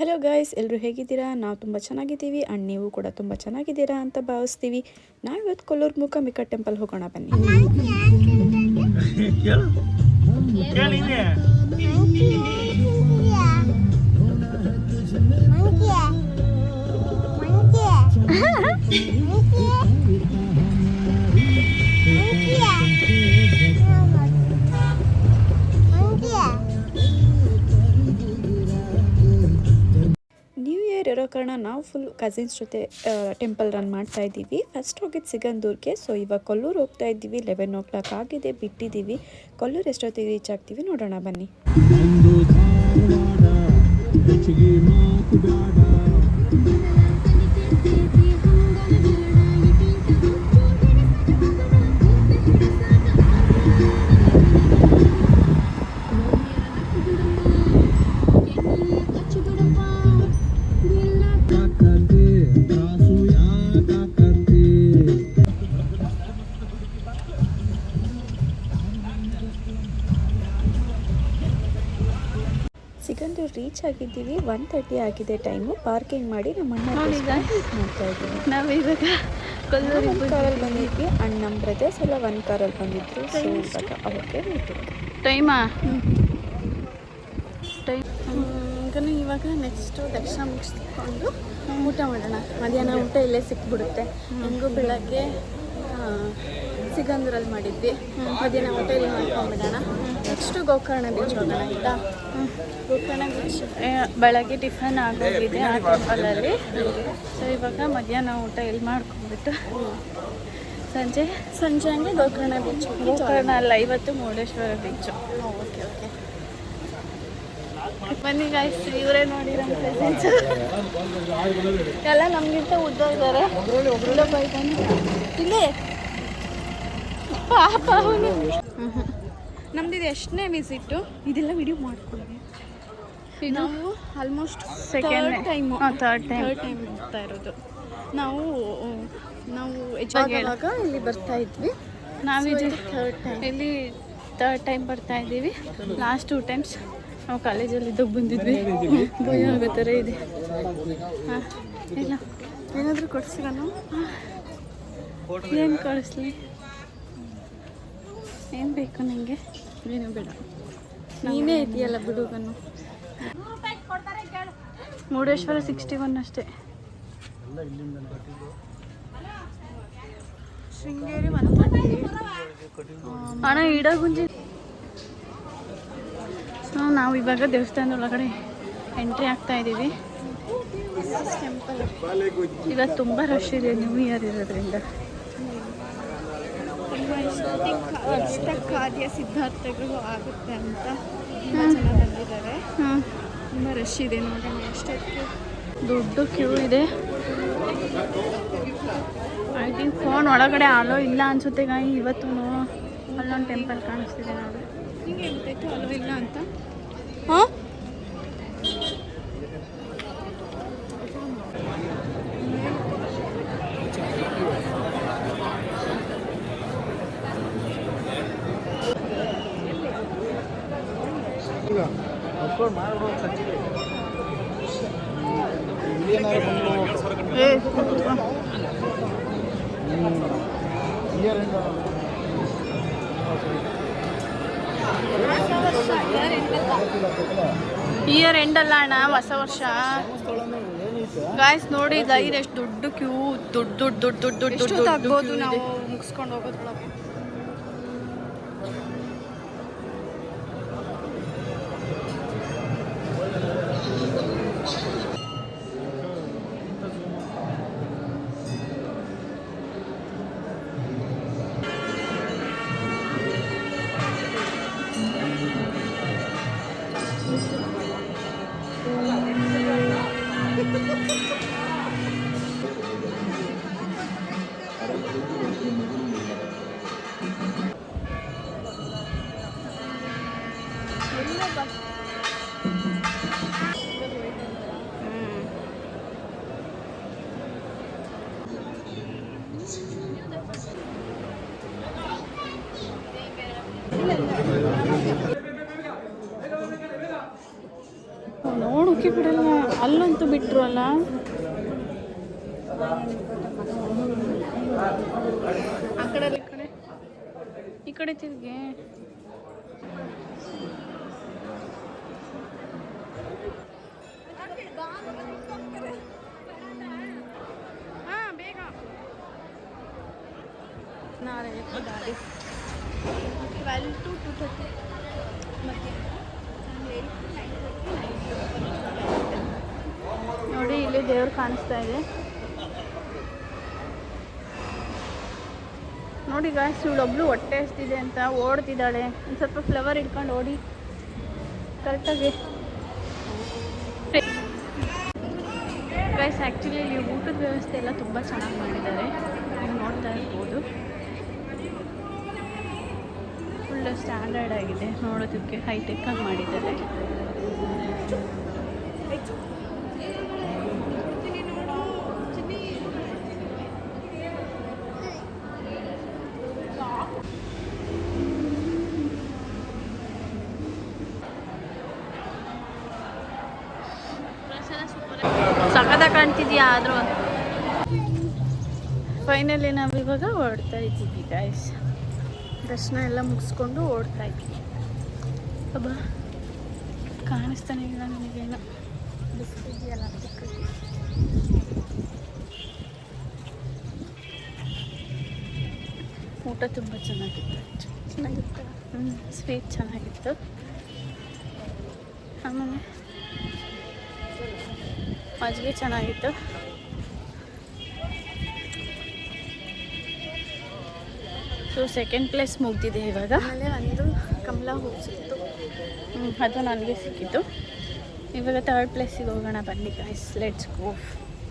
Hello guys ಎಲ್ಲರೂ ಹೇಗಿದ್ದೀರಾ ನಾವು ತುಂಬ ಚೆನ್ನಾಗಿದ್ದೀವಿ ಆ್ಯಂಡ್ ನೀವು ಕೂಡ ತುಂಬ ಚೆನ್ನಾಗಿದ್ದೀರಾ ಅಂತ ಭಾವಿಸ್ತೀವಿ ನಾವು ಇವತ್ತು ಕೊಲ್ಲೂರು ಮೂಕಾಂಬಿಕಾ ಟೆಂಪಲ್ ಹೋಗೋಣ ಬನ್ನಿ ಕಾರಣ ನಾವು ಫುಲ್ ಕಸಿನ್ಸ್ ಜೊತೆ ಟೆಂಪಲ್ ರನ್ ಮಾಡ್ತಾ ಇದ್ದೀವಿ. ಫಸ್ಟ್ ಹೋಗಿದ್ದು ಸಿಗಂದೂರ್ಗೆ. ಸೊ ಇವಾಗ ಕೊಲ್ಲೂರು ಹೋಗ್ತಾ ಇದ್ದೀವಿ. ಲೆವೆನ್ ಓ ಕ್ಲಾಕ್ ಆಗಿದೆ. ಬಿಟ್ಟಿದ್ದೀವಿ. ಕೊಲ್ಲೂರು ಎಷ್ಟೊತ್ತಿಗೆ ರೀಚ್ ಆಗ್ತೀವಿ ನೋಡೋಣ ಬನ್ನಿ. ರೀಚ್ ಆಗಿದ್ದೀವಿ. ಒನ್ ತರ್ಟಿ ಆಗಿದೆ ಟೈಮು ಪಾರ್ಕಿಂಗ್ ಮಾಡಿ ನಮ್ಮ ಅಣ್ಣ ಮಾಡ್ತಾ ಇದ್ದೀವಿ. ಒಂದು ಕಾರಲ್ಲಿ ಬಂದಿದ್ವಿ. ಅಣ್ಣ ನಮ್ಮ ಬ್ರದರ್ಸ್ ಎಲ್ಲ ಒನ್ ಕಾರಲ್ಲಿ ಬಂದಿದ್ರು. ಸೊ ಇವಾಗ ಅವ್ರಿಗೆ ವೇಟಿಂಗ್ ಟೈಮಾ ಟೈಮ್ ಈಗ ಇವಾಗ ನೆಕ್ಸ್ಟು ದರ್ಶನ ಮುಗಿಸ್ಕೊಂಡು ಊಟ ಮಾಡೋಣ. ಮಧ್ಯಾಹ್ನ ಊಟ ಇಲ್ಲೇ ಸಿಕ್ಬಿಡುತ್ತೆ. ಹೆಂಗೂ ಬೆಳಗ್ಗೆ ಸಿಗಂದೂರಲ್ಲಿ ಮಾಡಿದ್ವಿ. ಮಧ್ಯಾಹ್ನ ಹೋಟೆಲ್ ಮಾಡ್ಕೊಂಡ್ಬಿಡೋಣ ನೆಕ್ಸ್ಟು ಗೋಕರ್ಣ ಬೀಚ್ ಹೋಗೋಣ ಆಯಿತಾ? ಗೋಕರ್ಣ ಬೀಚ್ ಬೆಳಗ್ಗೆ ಟಿಫನ್ ಆಗೋಗಿದೆ ಆ ಟೆಂಪಲಲ್ಲಿ ಸೊ ಇವಾಗ ಮಧ್ಯಾಹ್ನ ಊಟ ಇಲ್ಲಿ ಮಾಡ್ಕೊಂಡ್ಬಿಟ್ಟು? ಸಂಜೆ? ಸಂಜೆ ಹಂಗೆ ಗೋಕರ್ಣ ಬೀಚ್ ಗೋಕರ್ಣ ಅಲ್ಲ ಇವತ್ತು ಮುರುಡೇಶ್ವರ ಬೀಚು ಓಕೆ ಓಕೆ ಬನ್ನಿ ಗಾಯ್ಸ್ ಇವರೇ ನೋಡಿ ನಮ್ಮ ಪ್ರೆಸೆನ್ಸ್ ಎಲ್ಲ ನಮಗಿಂತ ಉದ್ದ ಇದ್ದಾರೆ. ಇಲ್ಲಿ ಪಾಪ ಅವನು ನಮ್ದಿದು ಎಷ್ಟನೇ ವಿಸಿಟ್ಟು ಇದೆಲ್ಲ ವಿಡಿಯೋ ಮಾಡ್ಕೊಳ್ಳಿ ನಾವು almost second time third time third time ಹೋಗ್ತಾ ಇರೋದು. ನಾವು ನಾವು ಎಜಾಗ ಇಲ್ಲಿ ಬರ್ತಾ ಇದ್ವಿ. ನಾವಿದು ಥರ್ಡ್ ಟೈಮ್ ಇಲ್ಲಿ ಥರ್ಡ್ ಟೈಮ್ ಬರ್ತಾ ಇದ್ದೀವಿ. ಲಾಸ್ಟ್ ಟೂ ಟೈಮ್ಸ್ ನಾವು ಕಾಲೇಜಲ್ಲಿ ಇದ್ದಾಗ ಬಂದಿದ್ವಿ. ಭಯ ಆಗೋ ಥರ ಇದೆ. ಹಾಂ ಇಲ್ಲ. ಏನಾದರೂ ಕೊಡಿಸಿರ ನಾವು ಏನು ಕಳಿಸ್ಲಿ ಏನು ಬೇಕು ನನಗೆ ಏನು ಬೇಡ. ನೀನೇ ಇದೆಯಲ್ಲ ಬಿಡುಗನು ಮುರುಡೇಶ್ವರ ಸಿಕ್ಸ್ಟಿ ಒನ್ ಅಷ್ಟೇ. ಶೃಂಗೇರಿ ಒನ್ ತರ್ಟಿ ಅಣ್ಣ ಇಡಗುಂಜಿ ಸೊ ನಾವು ಇವಾಗ ದೇವಸ್ಥಾನದ ಒಳಗಡೆ ಎಂಟ್ರಿ ಆಗ್ತಾ ಇದ್ದೀವಿ. ಟೆಂಪಲ್ ಇವತ್ತು ತುಂಬ ರಶ್ ಇದೆ ನ್ಯೂ ಇಯರ್ ಇರೋದ್ರಿಂದ. ತುಂಬ ಕಾರ್ಯ ಸಿದ್ಧಾರ್ಥಗಳು ಆಗುತ್ತೆ ಅಂತ ತುಂಬ ಜನ ಬಂದಿದ್ದಾರೆ ತುಂಬ ರಶ್ ಇದೆ ನೋಡೋಣ ಎಷ್ಟೊತ್ತು. ದೊಡ್ಡ ಕ್ಯೂ ಇದೆ. ಐ ಥಿಂಕ್ ಫೋನ್ ಒಳಗಡೆ ಅಲೋ ಇಲ್ಲ ಅನ್ಸುತ್ತೆ ಗಾಯಿ ಇವತ್ತು ಅಲ್ಲೊಂದು ಟೆಂಪಲ್ ಕಾಣಿಸ್ತಿದೆ ನೋಡಿ. ಹಿಂಗೆ ಗೊತ್ತಾಯ್ತು ಅಲೋ ಇಲ್ಲ ಅಂತ? ಹಾಂ? ಇಯರ್ ಎಂಡ್ ಅಲ್ಲ. ಅಣ್ಣ ಹೊಸ ವರ್ಷ. ಗಾಯ್ಸ್ ನೋಡಿ ಲೈನ್ ಎಷ್ಟು ದೊಡ್ಡ ಕ್ಯೂ ದೊಡ್ಡ ದೊಡ್ಡ ದೊಡ್ಡ ದೊಡ್ಡ ದೊಡ್ಡ ನಾವು ಮುಗಿಸ್ಕೊಂಡು ಹೋಗೋದ್ರೊಳಗೆ? ನೋಡು ಹೋಗೋಕ್ಕೆ ಬಿಡಲ್ಲ ಅಲ್ಲಂತೂ ಬಿಟ್ಟರು ಅಲ್ಲ ಆ ಕಡೆ ಈ ಕಡೆ. ಈ ಕಡೆ ತಿರ್ಗಿ. ಹಾಂ ಬೇಗ. ನಾಳೆ ಗಾಡಿ ಟ್ವೆಲ್ ಟು ಟು ಥರ್ಟಿ ದೇವ್ರು ಕಾಣಿಸ್ತಾ ಇದೆ. ನೋಡಿ ಗಾಯ್ಸ್ ಇವಳೊಬ್ಳು ಹೊಟ್ಟೆ ಹಸ್ತಿದೆ ಅಂತ ಓಡ್ತಿದ್ದಾಳೆ. ಒಂದು ಸ್ವಲ್ಪ ಫ್ಲವರ್ ಇಟ್ಕೊಂಡು ಓಡಿ. ಕರೆಕ್ಟಾಗಿ ಗಾಯ್ಸ್ ಆ್ಯಕ್ಚುಲಿ ಇಲ್ಲಿ ಊಟದ ವ್ಯವಸ್ಥೆ ಎಲ್ಲ ತುಂಬ ಚೆನ್ನಾಗಿ ಮಾಡಿದ್ದಾರೆ. ನೀವು ನೋಡ್ತಾ ಇರ್ಬೋದು. ಫುಲ್ ಸ್ಟ್ಯಾಂಡರ್ಡ್ ಆಗಿದೆ. ನೋಡೋದಕ್ಕೆ ಹೈಟೆಕ್ ಆಗಿ ಮಾಡಿದ್ದಾರೆ. ಕಾಣ್ತಿದ್ಯಾ ಆದರೂ ಫೈನಲಿ ನಾವು ಇವಾಗ ಓಡ್ತಾ ಇದ್ದೀವಿ ಗಾಯ್ಸ್ ದರ್ಶನ ಎಲ್ಲ ಮುಗಿಸ್ಕೊಂಡು ಓಡ್ತಾ ಇದ್ದೀವಿ. ಅಬ್ಬ, ಕಾಣಿಸ್ತಾನೆ ಇಲ್ಲ ನನಗೇನು. ಬಿಸಿಲಿದೆಯಲ್ಲ ಊಟ ತುಂಬ ಚೆನ್ನಾಗಿತ್ತು ಚೆನ್ನಾಗಿತ್ತು? ಹ್ಞೂ ಸ್ವೀಟ್ ಚೆನ್ನಾಗಿತ್ತು. ಆಮೇಲೆ ಮಜ್ಜಿಗೆ ಚೆನ್ನಾಗಿತ್ತು. ಸೊ ಸೆಕೆಂಡ್ ಪ್ಲೇಸ್ ಮುಗ್ದಿದೆ ಇವಾಗ. ಆಮೇಲೆ ಒಂದು ಕಮಲ ಹೂ ಸಿಕ್ತು ಅದು ನನಗೆ ಸಿಕ್ಕಿತ್ತು ಇವಾಗ ತರ್ಡ್ ಪ್ಲೇಸಿಗೆ ಹೋಗೋಣ ಬನ್ನಿ ಗಾಯ್ಸ್ ಲೆಟ್ಸ್ ಗೋ